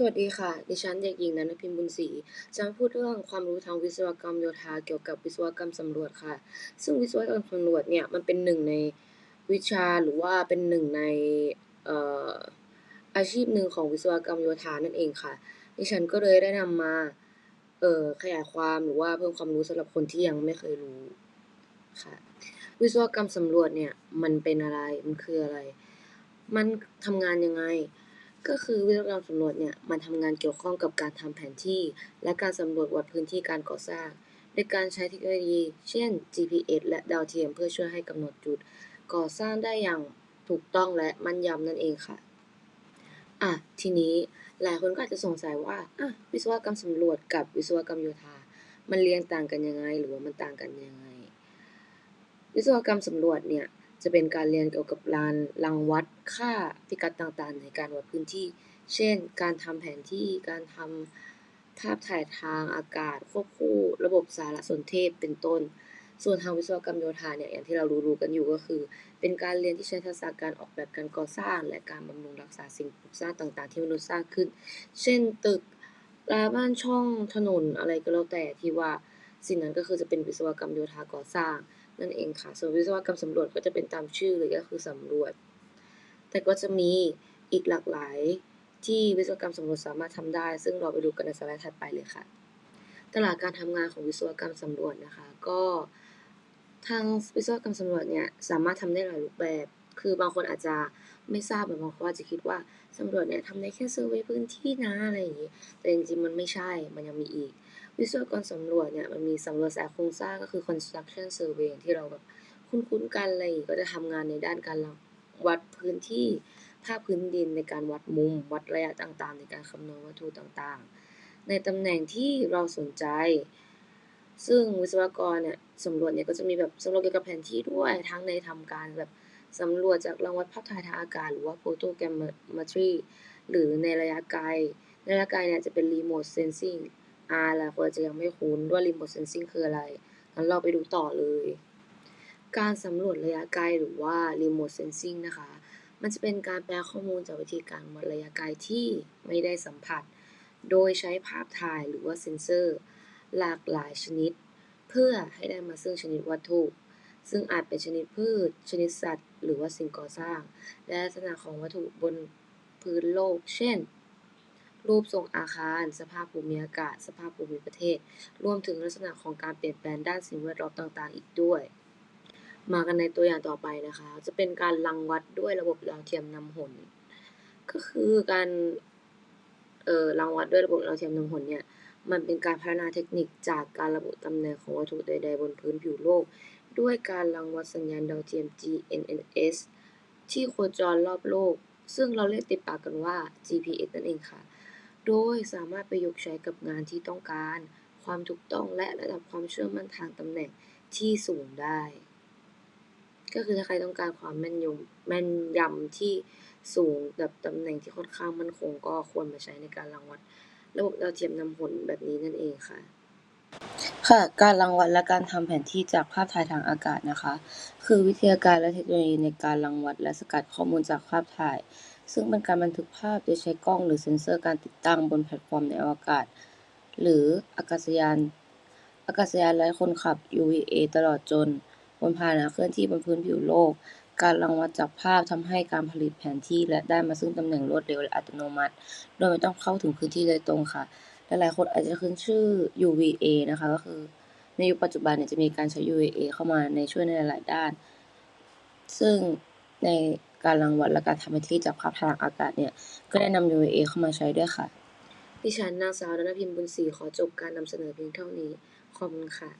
สวัสดีค่ะ ดิฉันเด็กหญิงนันทพิมพ์บุญศรีจะมาพูดเรื่องความรู้ทางวิศวกรรมโยธาเกี่ยวกับวิศวกรรมสำรวจค่ะ ซึ่งวิศวกรรมสำรวจเนี่ยมันเป็นหนึ่งในวิชาหรือว่าเป็นหนึ่งในอออาชีพหนึ่งของวิศวกรรมโยธานั่นเองค่ะ ดิฉันก็เลยได้นำมาเออขยายความหรือว่าเพิ่มความรู้สำหรับคนที่ยังไม่เคยรู้ค่ะ วิศวกรรมสำรวจเนี่ยมันเป็นอะไร มันคืออะไร มันทำงานยังไง ก็คือวิศวกรรมสำรวจเนี่ยมันทำงานเกี่ยวข้องกับการทำแผนที่ และการสำรวจวัดพื้นที่การก่อสร้างโดยการใช้เทคโนโลยี เช่น GPS และดาวเทียมเพื่อช่วยให้กำหนดจุด ก่อสร้างได้อย่างถูกต้องและมั่นยำนั่นเองค่ะอะทีนี้หลายคนก็อาจจะสงสัยว่าอะวิศวกรรมสำรวจกับวิศวกรรมโยธา มันเรียงต่างกันยังไง หรือว่ามันต่างกันยังไง วิศวกรรมสำรวจเนี่ย จะเป็นการเรียนเกี่ยวกับการรังวัดค่าพิกัดต่างๆ ในการวัดพื้นที่ เช่น การทำแผนที่ การทำภาพถ่ายทางอากาศ ควบคู่ ระบบสารสนเทศ เป็นต้น ส่วนทางวิศวกรรมโยธาเนี่ย อย่างที่เรารู้ๆกันอยู่ก็คือ เป็นการเรียนที่ใช้ทักษะการออกแบบการก่อสร้าง และการบำรุงรักษาสิ่งปลูกสร้างต่างๆ ที่มนุษย์สร้างขึ้น เช่น ตึกราบ้านช่องถนนอะไรก็แล้วแต่ที่ว่า สิ่งนั้นก็คือจะเป็นวิศวกรรมโยธาก่อสร้าง นั่นเองค่ะ ส่วนวิศวกรรมสำรวจก็จะเป็นตามชื่อเลยก็คือสำรวจ แต่ก็จะมีอีกหลากหลายที่วิศวกรรมสำรวจสามารถทำได้ ซึ่งเราไปดูกันในสไลด์ถัดไปเลยค่ะ ตลาดการทำงานของวิศวกรรมสำรวจนะคะ ก็ทางวิศวกรรมสำรวจเนี่ยสามารถทำได้หลายรูปแบบ คือบางคนอาจจะไม่ทราบหมือบางคนอาจจะคิดว่าสำรวจเนี่ยทำได้แค่เซอร์เวยพื้นที่นะอะไรอย่างนี้ แต่จริงๆมันไม่ใช่ มันยังมีอีก วิศวกรสำรวจเนี่ยมันมีสำรวจสายโครงสร้างก็คือ construction survey ที่เราแบบคุ้นๆกันอะไรอย่างงี้ก็จะทำงานในด้านการวัดพื้นที่ภาพพื้นดินในการวัดมุม วัดระยะต่างๆ ในการคำนวณวัตถุต่างๆ ในตำแหน่งที่เราสนใจ ซึ่งวิศวกรเนี่ยสำรวจเนี่ยก็จะมีแบบสำรวจเกี่ยวกับแผนที่ด้วยทั้งในทำการแบบสำรวจจากรังวัดภาพถ่ายทางอากาศ หรือว่า photogrammetry หรือในระยะไกลในระยะไกลเนี่ยจะเป็น remote sensing อ่าหลายคนอาจจะยังไม่คุ้นว่า remote sensing คืออะไร งั้นเราไปดูต่อเลย การสำรวจระยะไกลหรือว่า remote sensing นะคะ มันจะเป็นการแปลข้อมูลจากวิธีการวัดระยะไกลที่ไม่ได้สัมผัส โดยใช้ภาพถ่ายหรือว่าเซ็นเซอร์ หลากหลายชนิด เพื่อให้ได้มาซึ่งชนิดวัตถุ ซึ่งอาจเป็นชนิดพืช ชนิดสัตว์ หรือว่าสิ่งก่อสร้าง และลักษณะของวัตถุบนพื้นโลก เช่น รูปทรงอาคาร สภาพภูมิอากาศ สภาพภูมิประเทศ รวมถึงลักษณะของการเปลี่ยนแปลงด้านสิ่งแวดล้อมต่างๆ อีกด้วย มากันในตัวอย่างต่อไปนะคะ จะเป็นการรังวัดด้วยระบบดาวเทียมนำหนก็คือการเอ่อรังวัดด้วยระบบดาวเทียมนำหนเนี่ยมันเป็นการพัฒนาเทคนิคจากการระบุตำแหน่งของวัตถุใดๆบนพื้นผิวโลก ด้วยการรังวัดสัญญาณดาวเทียม GNSS ที่โคจรรอบโลก ซึ่งเราเรียกติดปากกันว่า GPS นั่นเองค่ะ โดยสามารถประยุกต์ใช้กับงานที่ต้องการ ความถูกต้องและระดับความเชื่อมั่นทางตำแหน่งที่สูงได้ ก็คือถ้าใครต้องการความแม่นยำแม่นยำที่สูงแบบตำแหน่งที่ค่อนข้างมั่นคงก็ควรมาใช้ในการรังวัด ระบบดาวเทียมนำหนแบบนี้นั่นเองค่ะค่ะ การรังวัดและการทำแผนที่จากภาพถ่ายทางอากาศนะคะ คือวิทยาการและเทคโนโลยีในการรังวัดและสกัดข้อมูลจากภาพถ่าย ซึ่งเป็นการบันทึกภาพโดยใช้กล้องหรือเซ็นเซอร์การติดตั้งบนแพลตฟอร์มในอวกาศ หรืออากาศยาน อากาศยานไร้คนขับ UVA ตลอดจน บนพาหนะเคลื่อนที่บนพื้นผิวโลก การรังวัดจากภาพทำให้การผลิตแผนที่และได้มาซึ่งตำแหน่งรวดเร็วและอัตโนมัติ โดยไม่ต้องเข้าถึงพื้นที่โดยตรงค่ะ หลายๆคนอาจจะคุ้นชื่อ UVA นะคะก็คือ ในยุคปัจจุบันเนี่ยจะมีการใช้ UVA เข้ามาในช่วยในหลายๆด้าน ซึ่งใน การรังวัดและการทำแผนที่จากภาพทางอากาศเนี่ย ก็ได้นำ UVA เข้ามาใช้ด้วยค่ะ ดิฉันนางสาวนันทพิมพ์บุญศรีขอจบการนำเสนอเพียงเท่านี้ ขอบคุณค่ะ